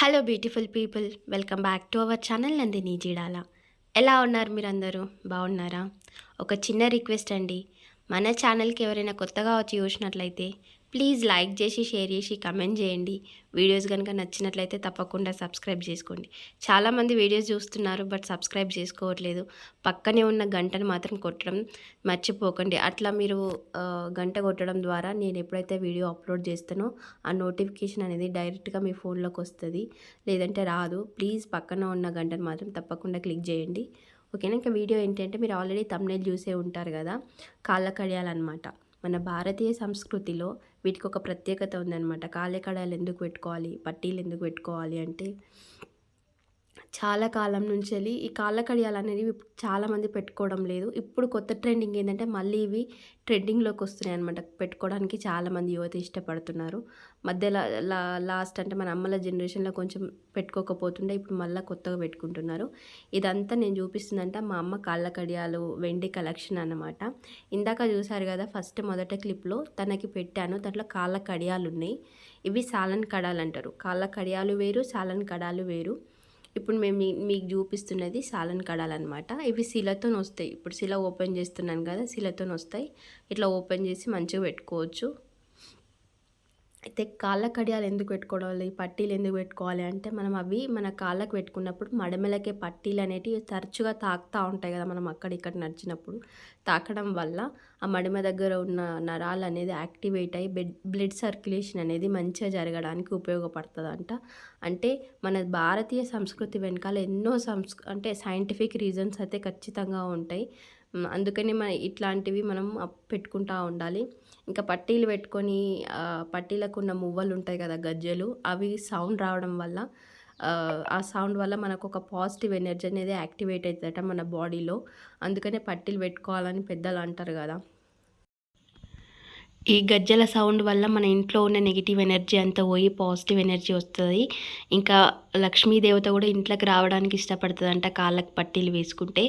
Hello beautiful people welcome back to our channel Nandini Jeedala ఎలా ఉన్నారు మీరందరూ? బాగున్నారా? ఒక చిన్న రిక్వెస్ట్ అండి. మన ఛానల్కి ఎవరైనా కొత్తగా వచ్చి చూసినట్లయితే ప్లీజ్ లైక్ చేసి షేర్ చేసి కమెంట్ చేయండి. వీడియోస్ కనుక నచ్చినట్లయితే తప్పకుండా సబ్స్క్రైబ్ చేసుకోండి. చాలామంది వీడియోస్ చూస్తున్నారు బట్ సబ్స్క్రైబ్ చేసుకోవట్లేదు. పక్కనే ఉన్న గంటను మాత్రం కొట్టడం మర్చిపోకండి. అట్లా మీరు గంట కొట్టడం ద్వారా నేను ఎప్పుడైతే వీడియో అప్లోడ్ చేస్తానో ఆ నోటిఫికేషన్ అనేది డైరెక్ట్గా మీ ఫోన్లోకి వస్తుంది. లేదంటే రాదు. ప్లీజ్ పక్కన ఉన్న గంటను మాత్రం తప్పకుండా క్లిక్ చేయండి. ఓకేనా? ఇంకా వీడియో ఏంటంటే మీరు ఆల్రెడీ తమ్నేల్ చూసే ఉంటారు కదా? కాళ్ళ కడియాలన్నమాట. మన భారతీయ సంస్కృతిలో వీటికి ఒక ప్రత్యేకత ఉందన్నమాట. కాళ్ళ ఎందుకు పెట్టుకోవాలి? పట్టీలు ఎందుకు పెట్టుకోవాలి అంటే చాలా కాలం నుంచి వెళ్ళి ఈ కాళ్ళ కడియాలు అనేవి ఇప్పుడు చాలామంది పెట్టుకోవడం లేదు. ఇప్పుడు కొత్త ట్రెండింగ్ ఏంటంటే మళ్ళీ ఇవి ట్రెండింగ్లోకి వస్తున్నాయి అనమాట పెట్టుకోవడానికి చాలామంది యువత ఇష్టపడుతున్నారు. మధ్యలో లా లాస్ట్ అంటే మన అమ్మల జనరేషన్లో కొంచెం పెట్టుకోకపోతుండే ఇప్పుడు మళ్ళీ కొత్తగా పెట్టుకుంటున్నారు. ఇదంతా నేను చూపిస్తుందంట మా అమ్మ కాళ్ళ కడియాలు వెండి కలెక్షన్ అన్నమాట. ఇందాక చూసారు కదా ఫస్ట్ మొదట క్లిప్లో తనకి పెట్టాను. దాంట్లో కాళ్ళ కడియాలు ఉన్నాయి ఇవి సాలన్ కడాలు అంటారు కాళ్ళ కడియాలు వేరు సాలన్ కడాలు వేరు. ఇప్పుడు మేము మీ- మీకు చూపిస్తున్నది సాలన్ కడాలన్నమాట. ఇవి శిలతో వస్తాయి ఇప్పుడు శిల ఓపెన్ చేస్తున్నాను కదా శిలతో వస్తాయి ఇట్లా ఓపెన్ చేసి మంచిగా పెట్టుకోవచ్చు. అయితే కాళ్ళ కడియాలు ఎందుకు పెట్టుకోవాలి? పట్టీలు ఎందుకు పెట్టుకోవాలి? అంటే మనం అవి మన కాళ్ళకు పెట్టుకున్నప్పుడు మడమలకే పట్టీలు అనేటివి తరచుగా తాకుతూ ఉంటాయి కదా మనం అక్కడ ఇక్కడ నడిచినప్పుడు. తాకడం వల్ల ఆ మడిమ దగ్గర ఉన్న నరాలు అనేది యాక్టివేట్ అయ్యి బెడ్ బ్లడ్ సర్క్యులేషన్ అనేది మంచిగా జరగడానికి ఉపయోగపడుతుందంట. అంటే మన భారతీయ సంస్కృతి వెనకాల ఎన్నో సంస్ అంటే సైంటిఫిక్ రీజన్స్ అయితే ఖచ్చితంగా ఉంటాయి. అందుకని మన ఇట్లాంటివి మనం పెట్టుకుంటూ పెట్టుకుంటా ఉండాలి. ఇంకా పట్టీలు పెట్టుకొని పట్టీలకు ఉన్న మువ్వలు ఉంటాయి కదా గజ్జెలు అవి సౌండ్ రావడం వల్ల ఆ, సౌండ్ వల్ల మనకు ఒక పాజిటివ్ ఎనర్జీ అనేది యాక్టివేట్ అవుతుందట మన బాడీలో. అందుకనే పట్టీలు పెట్టుకోవాలని పెద్దలు అంటారు కదా. ఈ గజ్జల సౌండ్ వల్ల మన ఇంట్లో ఉన్న నెగిటివ్ ఎనర్జీ అంతా పోయి పాజిటివ్ ఎనర్జీ వస్తుంది. ఇంకా లక్ష్మీదేవత కూడా ఇంట్లోకి రావడానికి ఇష్టపడుతుంది అంట పట్టీలు వేసుకుంటే.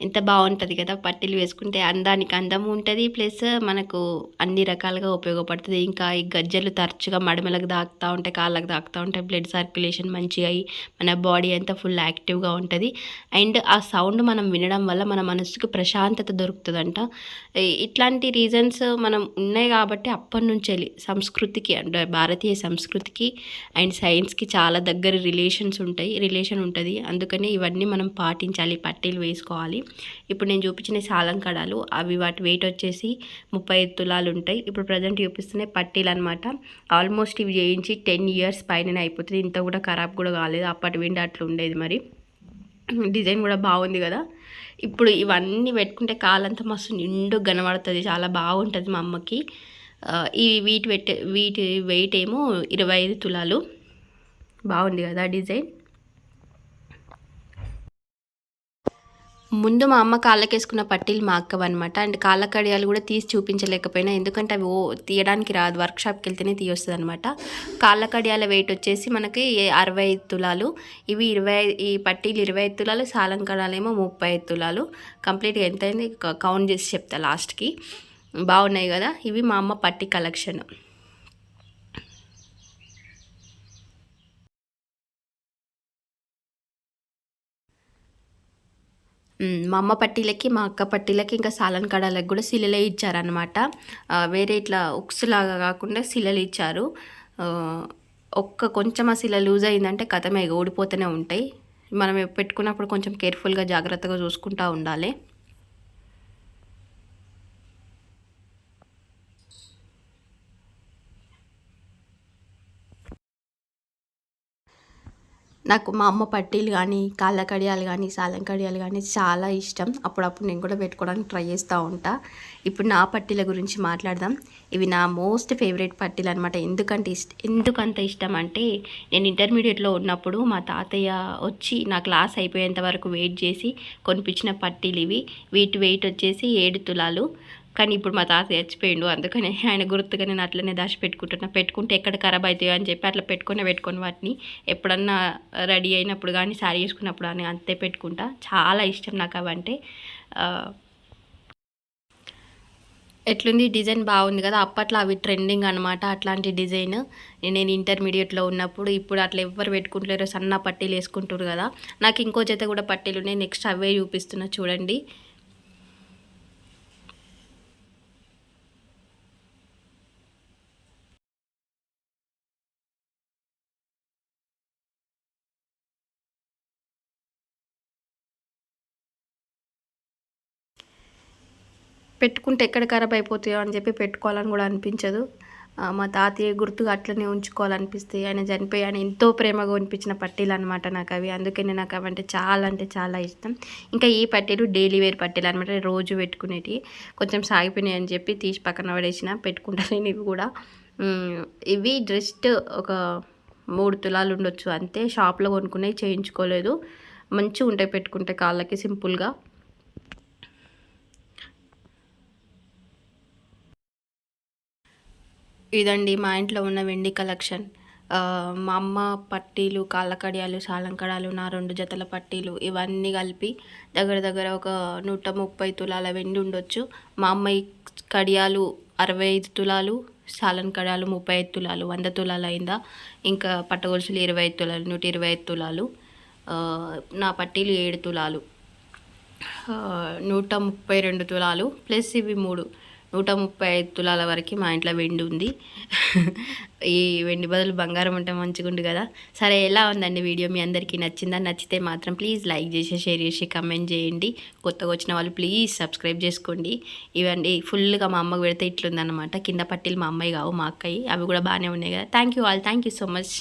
ఎంత బాగుంటుంది కదా పట్టీలు వేసుకుంటే అందానికి అందం ఉంటుంది. ప్లస్ మనకు అన్ని రకాలుగా ఉపయోగపడుతుంది. ఇంకా ఈ గజ్జలు తరచుగా మడమలకు దాకుతూ ఉంటాయి కాళ్ళకు దాకుతూ ఉంటాయి. బ్లడ్ సర్క్యులేషన్ మంచిగా అయ్యి మన బాడీ అంతా ఫుల్ యాక్టివ్గా ఉంటుంది. అండ్ ఆ సౌండ్ మనం వినడం వల్ల మన మనసుకు ప్రశాంతత దొరుకుతుందంట. ఇట్లాంటి రీజన్స్ మనం ఉన్నాయి కాబట్టి అప్పటి నుంచి వెళ్ళి సంస్కృతికి అంటే భారతీయ సంస్కృతికి అండ్ సైన్స్కి చాలా దగ్గర రిలేషన్స్ ఉంటాయి రిలేషన్ ఉంటుంది. అందుకని ఇవన్నీ మనం పాటించాలి పట్టీలు వేసుకోవాలి. ఇప్పుడు నేను చూపించిన సాలం కడాలు అవి వాటి వెయిట్ వచ్చేసి ముప్పై తులాలు ఉంటాయి. ఇప్పుడు ప్రజెంట్ చూపిస్తున్నాయి పట్టీలు అనమాట ఆల్మోస్ట్ ఇవి చేయించి టెన్ ఇయర్స్ పైన అయిపోతుంది. ఇంత కూడా ఖరాబ్ కూడా కాలేదు. అప్పటి విండి అట్లా ఉండేది మరి. డిజైన్ కూడా బాగుంది కదా. ఇప్పుడు ఇవన్నీ పెట్టుకుంటే కాలంతా మస్తు నిండు కనబడుతుంది చాలా బాగుంటుంది మా అమ్మకి. ఈ వీటి వెట్ వీటి వెయిట్ ఏమో ఇరవై ఐదు తులాలు. బాగుంది కదా డిజైన్. ముందు మా అమ్మ కాళ్ళకేసుకున్న పట్టీలు మా అక్కవ అనమాట అండ్ కాళ్ళ కడియాలు కూడా తీసి చూపించలేకపోయినా. ఎందుకంటే అవి ఓ తీయడానికి రాదు. వర్క్షాప్కి వెళ్తేనే తీయొస్తుంది అనమాట కాళ్ళ కడియాల వెయిట్ వచ్చేసి మనకి అరవై తులాలు. ఇవి ఇరవై ఈ పట్టీలు ఇరవై తులాలు. సాలం కడాలేమో ముప్పై తులాలు. కంప్లీట్గా ఎంత అయింది కౌంట్ చేసి చెప్తా లాస్ట్కి. బాగున్నాయి కదా? ఇవి మా అమ్మ పట్టి కలెక్షన్. మా అమ్మ పట్టీలకి మా అక్క పట్టీలకి ఇంకా సాలన్ కడాలకు కూడా శిలలే ఇచ్చారనమాట వేరే ఇట్లా ఉక్స్ లాగా కాకుండా శిలలు ఇచ్చారు. ఒక్క కొంచెం ఆ శిల లూజ్ అయిందంటే కథమే ఓడిపోతూనే ఉంటాయి. మనం పెట్టుకున్నప్పుడు కొంచెం కేర్ఫుల్గా జాగ్రత్తగా చూసుకుంటూ ఉండాలి. నాకు మా అమ్మ పట్టీలు కానీ కాళ్ళ కడియాలు కానీ సాలం కడియాలు కానీ చాలా ఇష్టం. అప్పుడప్పుడు నేను కూడా పెట్టుకోవడానికి ట్రై చేస్తూ ఉంటా. ఇప్పుడు నా పట్టీల గురించి మాట్లాడదాం. ఇవి నా మోస్ట్ ఫేవరెట్ పట్టీలు అనమాట ఎందుకంటే ఇష్ట ఎందుకంత ఇష్టం అంటే నేను ఇంటర్మీడియట్లో ఉన్నప్పుడు మా తాతయ్య వచ్చి నా క్లాస్ అయిపోయేంత వరకు వెయిట్ చేసి కొనిపించిన పట్టీలు ఇవి. వీటి వెయిట్ వచ్చేసి ఏడు తులాలు. కానీ ఇప్పుడు మా తాత చచ్చిపోయిండు. అందుకని ఆయన గుర్తుగా నేను అట్లనే దాచి పెట్టుకుంటున్నా పెట్టుకుంటే ఎక్కడ ఖరాబ్ అవుతాయో అని చెప్పి అట్లా పెట్టుకునే పెట్టుకొని వాటిని ఎప్పుడన్నా రెడీ అయినప్పుడు కానీ శారీ వేసుకున్నప్పుడు కానీ అంతే పెట్టుకుంటా. చాలా ఇష్టం నాకు అవంటే ఎట్లుంది? డిజైన్ బాగుంది కదా. అప్పట్లో అవి ట్రెండింగ్ అనమాట అట్లాంటి డిజైన్. నేను ఇంటర్మీడియట్లో ఉన్నప్పుడు ఇప్పుడు అట్లా ఎవ్వరు పెట్టుకుంటలేరు. సన్న పట్టీలు వేసుకుంటారు కదా. నాకు ఇంకో జత కూడా పట్టీలు ఉన్నాయి. నెక్స్ట్ అవే చూపిస్తున్నా. చూడండి. పెట్టుకుంటే ఎక్కడ ఖరాబ్ అయిపోతాయో అని చెప్పి పెట్టుకోవాలని కూడా అనిపించదు. మా తాతయ్య గుర్తుగా అట్లనే ఉంచుకోవాలనిపిస్తాయి ఆయన చనిపోయి ఆయన ఎంతో ప్రేమగా అనిపించిన పట్టీలు అనమాట నాకు అవి. అందుకని నాకు అవి అంటే చాలా అంటే చాలా ఇష్టం. ఇంకా ఈ పట్టీలు డైలీ వేర్ పట్టీలు అనమాట రోజు పెట్టుకునేవి కొంచెం సాగిపోయినాయి అని చెప్పి తీసి పక్కన పడేసిన. పెట్టుకుంటాను ఇవి కూడా ఇవి జస్ట్ ఒక మూడు తులాలు ఉండొచ్చు అంతే. షాప్లో కొనుక్కునేవి చేయించుకోలేదు. మంచిగా ఉంటాయి పెట్టుకుంటే కాళ్ళకి సింపుల్గా. ఇదండి మా ఇంట్లో ఉన్న వెండి కలెక్షన్. మా అమ్మ పట్టీలు కాళ్ళ కడియాలు సాలంకడాలు నా రెండు జతల పట్టీలు ఇవన్నీ కలిపి దగ్గర దగ్గర ఒక నూట ముప్పై తులాల వెండి ఉండొచ్చు. మా అమ్మాయి కడియాలు అరవై ఐదు తులాలు సాలన్ కడియాలు ముప్పై ఐదు తులాలు వంద తులాలు అయిందా? ఇంకా పట్టగొలుసులు ఇరవై ఐదు తులాలు నూట ఇరవై ఐదు తులాలు నా పట్టీలు ఏడు తులాలు. నూట ముప్పై రెండు తులాలు ప్లస్ ఇవి మూడు. నూట ముప్పై ఐదు తులాల వరకు మా ఇంట్లో వెండి ఉంది. ఈ వెండి బదులు బంగారం ఉంటే మంచిగుండు కదా. సరే ఎలా ఉందండి వీడియో? మీ అందరికీ నచ్చిందా? నచ్చితే మాత్రం ప్లీజ్ లైక్ చేసి షేర్ చేసి కమెంట్ చేయండి. కొత్తగా వచ్చిన వాళ్ళు ప్లీజ్ సబ్స్క్రైబ్ చేసుకోండి. ఇవన్నీ ఫుల్గా మా అమ్మకు పెడితే ఇట్లుందనమాట కింద పట్టీలు మా అమ్మాయి కావు మా అక్కయ్యి అవి కూడా బాగానే ఉన్నాయి కదా. Thank you all thank you so much